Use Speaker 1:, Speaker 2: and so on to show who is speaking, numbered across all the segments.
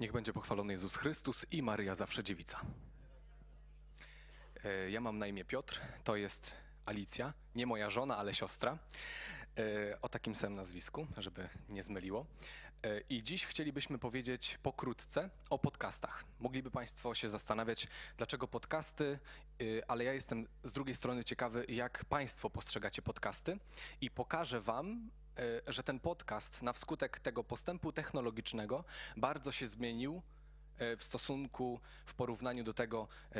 Speaker 1: Niech będzie pochwalony Jezus Chrystus i Maryja zawsze dziewica. E, Ja mam na imię Piotr, to jest Alicja, nie moja żona, ale siostra. E, O takim samym nazwisku, żeby nie zmyliło. E, I dziś chcielibyśmy powiedzieć pokrótce o podcastach. Mogliby Państwo się zastanawiać, dlaczego podcasty, ale ja jestem z drugiej strony ciekawy, jak Państwo postrzegacie podcasty i pokażę Wam, że ten podcast na wskutek tego postępu technologicznego bardzo się zmienił e, w stosunku, w porównaniu do tego, e,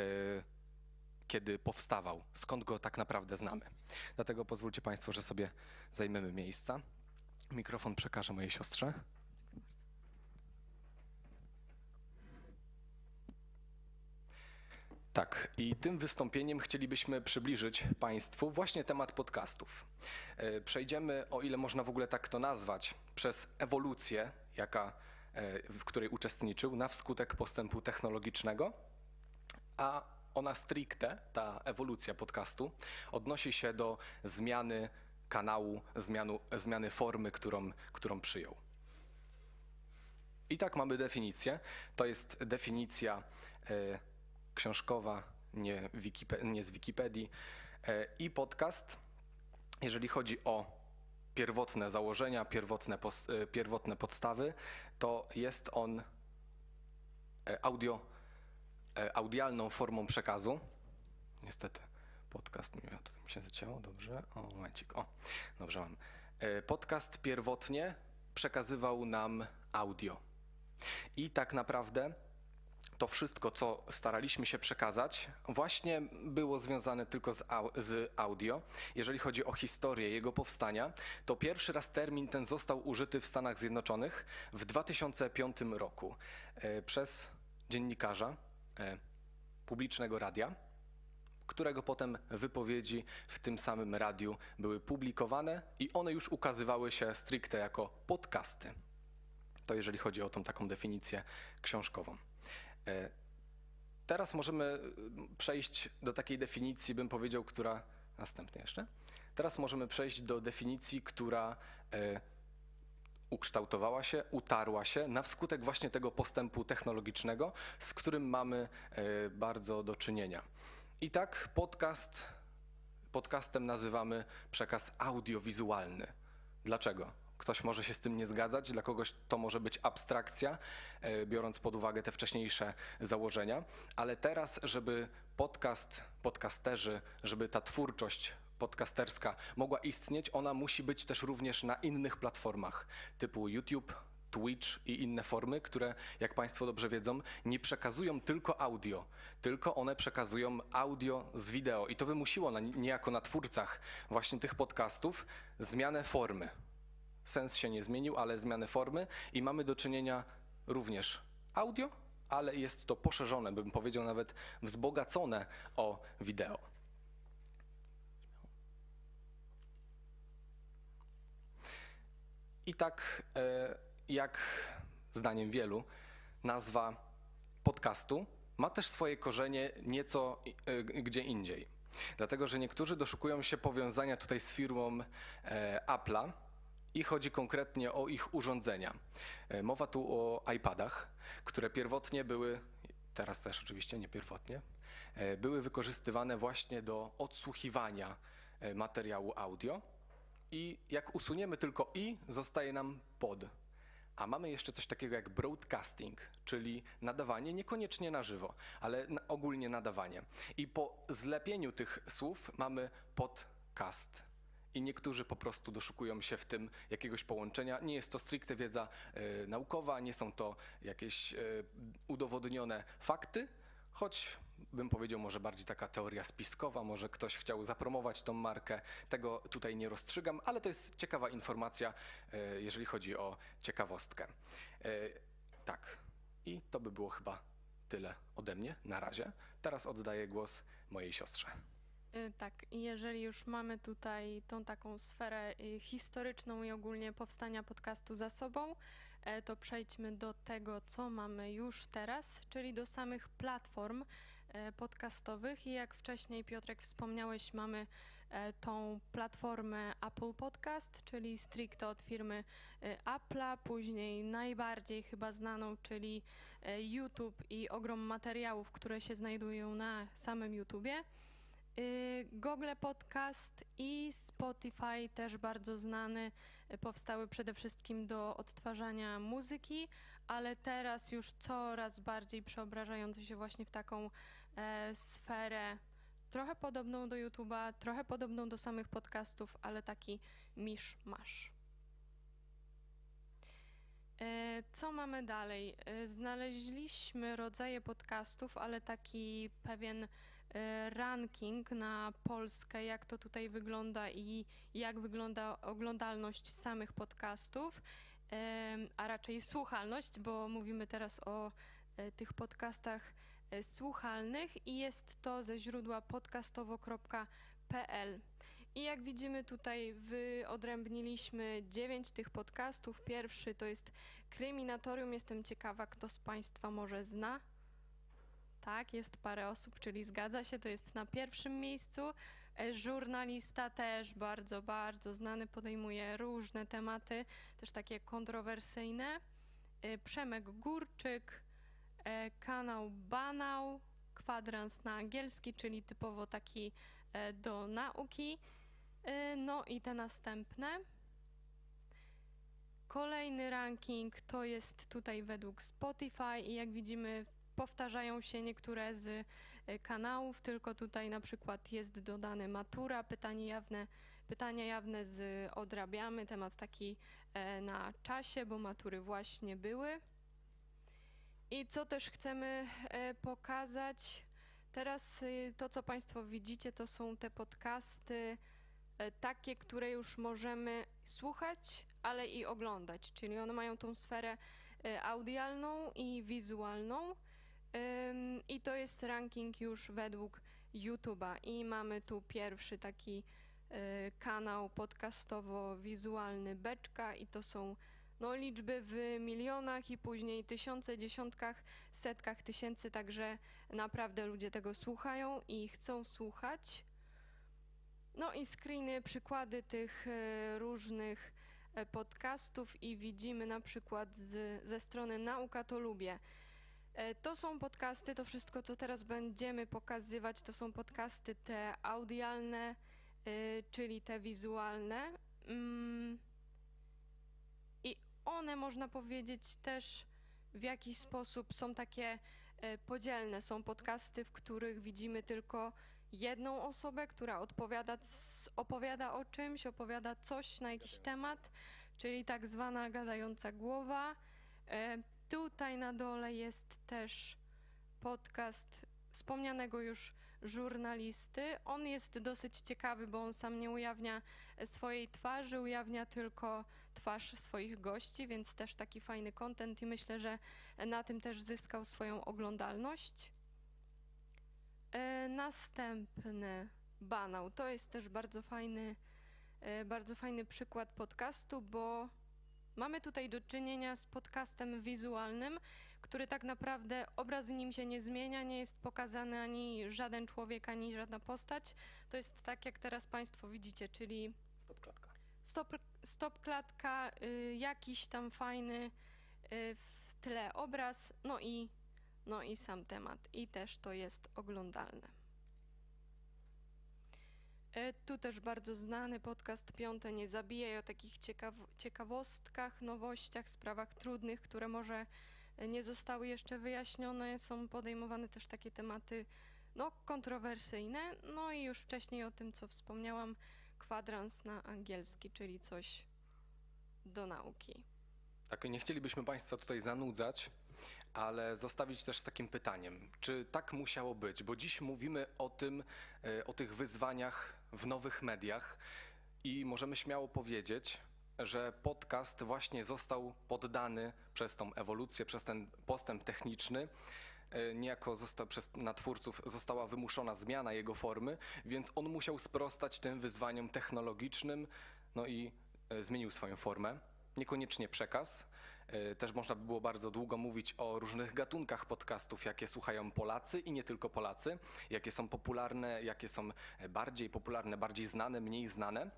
Speaker 1: kiedy powstawał, skąd go tak naprawdę znamy. Dlatego pozwólcie Państwo, że sobie zajmiemy miejsca. Mikrofon przekażę mojej siostrze. Tak, i tym wystąpieniem chcielibyśmy przybliżyć Państwu właśnie temat podcastów. E, Przejdziemy, o ile można w ogóle tak to nazwać, przez ewolucję, jaka, e, w której uczestniczył na wskutek postępu technologicznego, a ona stricte, ta ewolucja podcastu, odnosi się do zmiany kanału, zmianu, zmiany formy, którą, którą przyjął. I tak mamy definicję. To jest definicja e, książkowa, nie, Wikipe- nie z Wikipedii. E, I podcast, jeżeli chodzi o pierwotne założenia, pierwotne, pos, e, pierwotne podstawy, to jest on e, audio, audialną formą przekazu. Niestety podcast mi, tutaj mi się zacięło, dobrze. O, momencik, o, dobrze mam. Podcast pierwotnie przekazywał nam audio. I tak naprawdę to wszystko, co staraliśmy się przekazać, właśnie było związane tylko z, au z audio. Jeżeli chodzi o historię jego powstania, to pierwszy raz termin ten został użyty w Stanach Zjednoczonych w 2005 roku e, przez dziennikarza e, publicznego radia, którego potem wypowiedzi w tym samym radiu były publikowane i one już ukazywały się stricte jako podcasty. To jeżeli chodzi o tą taką definicję książkową. E, Teraz możemy y, przejść do takiej definicji, bym powiedział, która. Następnie jeszcze. Teraz możemy przejść do definicji, która e, ukształtowała się, utarła się na wskutek właśnie tego postępu technologicznego, z którym mamy e, bardzo do czynienia. I tak podcast, podcastem nazywamy przekaz audiowizualny. Dlaczego? Ktoś może się z tym nie zgadzać, dla kogoś to może być abstrakcja, e, biorąc pod uwagę te wcześniejsze założenia, ale teraz, żeby podcast, podcasterzy, żeby ta twórczość podcasterska mogła istnieć, ona musi być też również na innych platformach typu YouTube, Twitch i inne formy, które, jak Państwo dobrze wiedzą, nie przekazują tylko audio, tylko one przekazują audio z wideo. I to wymusiło na, niejako na twórcach właśnie tych podcastów zmianę formy. Sens się nie zmienił, ale zmianę formy i mamy do czynienia również audio, ale jest to poszerzone, bym powiedział nawet wzbogacone o wideo. I tak, e, jak zdaniem wielu, nazwa podcastu ma też swoje korzenie nieco e, gdzie indziej. Dlatego, że niektórzy doszukują się powiązania tutaj z firmą e, Apple'a i chodzi konkretnie o ich urządzenia. E, Mowa tu o iPadach, które pierwotnie były, teraz też oczywiście nie pierwotnie, e, były wykorzystywane właśnie do odsłuchiwania e, materiału audio. I jak usuniemy tylko i, zostaje nam pod. A mamy jeszcze coś takiego jak broadcasting, czyli nadawanie niekoniecznie na żywo, ale ogólnie nadawanie. I po zlepieniu tych słów mamy podcast. I niektórzy po prostu doszukują się w tym jakiegoś połączenia. Nie jest to stricte wiedza e, naukowa, nie są to jakieś e, udowodnione fakty, choć bym powiedział może bardziej taka teoria spiskowa, może ktoś chciał zapromować tą markę. Tego tutaj nie rozstrzygam, ale to jest ciekawa informacja, e, jeżeli chodzi o ciekawostkę. E, Tak, i to by było chyba tyle ode mnie na razie. Teraz oddaję głos mojej siostrze.
Speaker 2: Y, Tak, jeżeli już mamy tutaj tą taką sferę y, historyczną i ogólnie powstania podcastu za sobą, e, to przejdźmy do tego, co mamy już teraz, czyli do samych platform e, podcastowych. I jak wcześniej, Piotrek, wspomniałeś, mamy e, tą platformę Apple Podcast, czyli stricte od firmy Apple'a, później najbardziej chyba znaną, czyli YouTube i ogrom materiałów, które się znajdują na samym YouTubie. Y, Google Podcast i Spotify też bardzo znany, powstały przede wszystkim do odtwarzania muzyki, ale teraz już coraz bardziej przeobrażający się właśnie w taką e, sferę trochę podobną do YouTube'a, trochę podobną do samych podcastów, ale taki misz-masz. E, Co mamy dalej? E, Znaleźliśmy rodzaje podcastów, ale taki pewien ranking na Polskę, jak to tutaj wygląda i jak wygląda oglądalność samych podcastów, a raczej słuchalność, bo mówimy teraz o e, tych podcastach e, słuchalnych i jest to ze źródła podcastowo.pl. I jak widzimy tutaj wyodrębniliśmy dziewięć tych podcastów. Pierwszy to jest Kryminatorium. Jestem ciekawa, kto z Państwa może zna. Tak, jest parę osób, czyli zgadza się, to jest na pierwszym miejscu. E, Żurnalista też bardzo, bardzo znany, podejmuje różne tematy, też takie kontrowersyjne. E, Przemek Górczyk, e, kanał Banał, kwadrans na angielski, czyli typowo taki do nauki. No i te następne. Kolejny ranking to jest tutaj według Spotify i jak widzimy powtarzają się niektóre z e, kanałów, tylko tutaj na przykład jest dodane matura, pytanie jawne, pytania jawne z odrabiamy, temat taki e, na czasie, bo matury właśnie były. I co też chcemy e, pokazać, teraz to co Państwo widzicie to są te podcasty takie, które już możemy słuchać, ale i oglądać, czyli one mają tą sferę audialną i wizualną. Ym, I to jest ranking już według YouTube'a. I mamy tu pierwszy taki e, kanał podcastowo-wizualny Beczka i to są no, liczby w milionach i później tysiące, dziesiątkach, setkach tysięcy, także naprawdę ludzie tego słuchają i chcą słuchać. No i screeny, przykłady tych e, różnych e, podcastów i widzimy na przykład z, ze strony Nauka to lubię. E, To są podcasty, to wszystko, co teraz będziemy pokazywać, to są podcasty te audialne, y, czyli te wizualne. Mm, I one, można powiedzieć, też w jakiś sposób są takie e, podzielne. Są podcasty, w których widzimy tylko jedną osobę, która odpowiada, opowiada o czymś, opowiada coś na jakiś temat, czyli tak zwana gadająca głowa. Tutaj na dole jest też podcast wspomnianego już żurnalisty. On jest dosyć ciekawy, bo on sam nie ujawnia e, swojej twarzy, ujawnia tylko twarz swoich gości, więc też taki fajny content i myślę, że na tym też zyskał swoją oglądalność. E, następny banał. To jest też bardzo fajny, e, bardzo fajny przykład podcastu, bo Mamy tutaj do czynienia z podcastem wizualnym, który tak naprawdę obraz w nim się nie zmienia, nie jest pokazany ani żaden człowiek, ani żadna postać. To jest tak, jak teraz Państwo widzicie, czyli
Speaker 1: Stop klatka.
Speaker 2: stop, stop klatka, y, jakiś tam fajny y, w tle obraz, no i, no i sam temat. I też to jest oglądalne. E, Tu też bardzo znany podcast Piąte Nie Zabijaj o takich ciekaw ciekawostkach, nowościach, sprawach trudnych, które może e, nie zostały jeszcze wyjaśnione. Są podejmowane też takie tematy no, kontrowersyjne. No i już wcześniej o tym, co wspomniałam, kwadrans na angielski, czyli coś do nauki.
Speaker 1: Tak, nie chcielibyśmy Państwa tutaj zanudzać, ale zostawić też z takim pytaniem, czy tak musiało być? Bo dziś mówimy o tym, e, o tych wyzwaniach w nowych mediach i możemy śmiało powiedzieć, że podcast właśnie został poddany przez tą ewolucję, przez ten postęp techniczny. e, Niejako zosta, przez, na twórców została wymuszona zmiana jego formy, więc on musiał sprostać tym wyzwaniom technologicznym, no i e, zmienił swoją formę. Niekoniecznie przekaz. E, Też można by było bardzo długo mówić o różnych gatunkach podcastów, jakie słuchają Polacy i nie tylko Polacy, jakie są popularne, jakie są bardziej popularne, bardziej znane, mniej znane.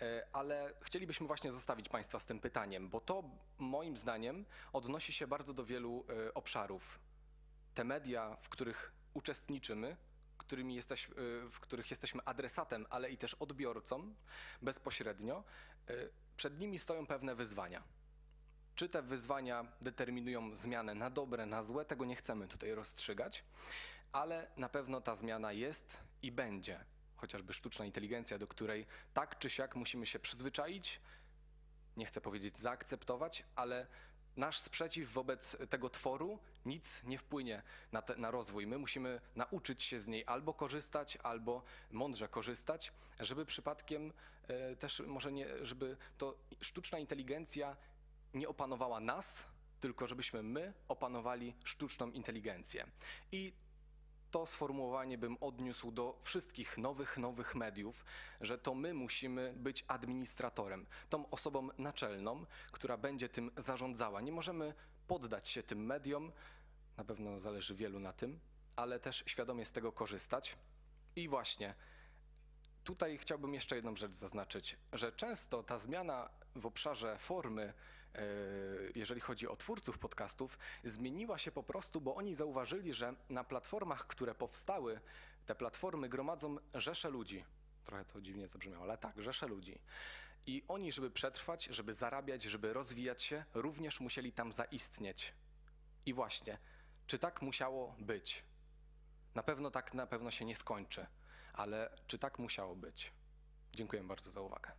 Speaker 1: E, Ale chcielibyśmy właśnie zostawić Państwa z tym pytaniem, bo to moim zdaniem odnosi się bardzo do wielu e, obszarów. Te media, w których uczestniczymy, którymi jesteś, w których jesteśmy adresatem, ale i też odbiorcą bezpośrednio, przed nimi stoją pewne wyzwania. Czy te wyzwania determinują zmianę na dobre, na złe, tego nie chcemy tutaj rozstrzygać, ale na pewno ta zmiana jest i będzie. Chociażby sztuczna inteligencja, do której tak czy siak musimy się przyzwyczaić, nie chcę powiedzieć zaakceptować, ale nasz sprzeciw wobec tego tworu nic nie wpłynie na, te, na rozwój. My musimy nauczyć się z niej albo korzystać, albo mądrze korzystać, żeby przypadkiem też może nie, żeby to sztuczna inteligencja nie opanowała nas, tylko żebyśmy my opanowali sztuczną inteligencję. I to sformułowanie bym odniósł do wszystkich nowych, nowych mediów, że to my musimy być administratorem, tą osobą naczelną, która będzie tym zarządzała. Nie możemy poddać się tym mediom, na pewno zależy wielu na tym, ale też świadomie z tego korzystać. I właśnie tutaj chciałbym jeszcze jedną rzecz zaznaczyć, że często ta zmiana w obszarze formy, e, jeżeli chodzi o twórców podcastów, zmieniła się po prostu, bo oni zauważyli, że na platformach, które powstały, te platformy gromadzą rzesze ludzi. Trochę to dziwnie zabrzmiało, ale tak, rzesze ludzi. I oni, żeby przetrwać, żeby zarabiać, żeby rozwijać się, również musieli tam zaistnieć. I właśnie, czy tak musiało być? Na pewno tak na pewno się nie skończy, ale czy tak musiało być? Dziękuję bardzo za uwagę.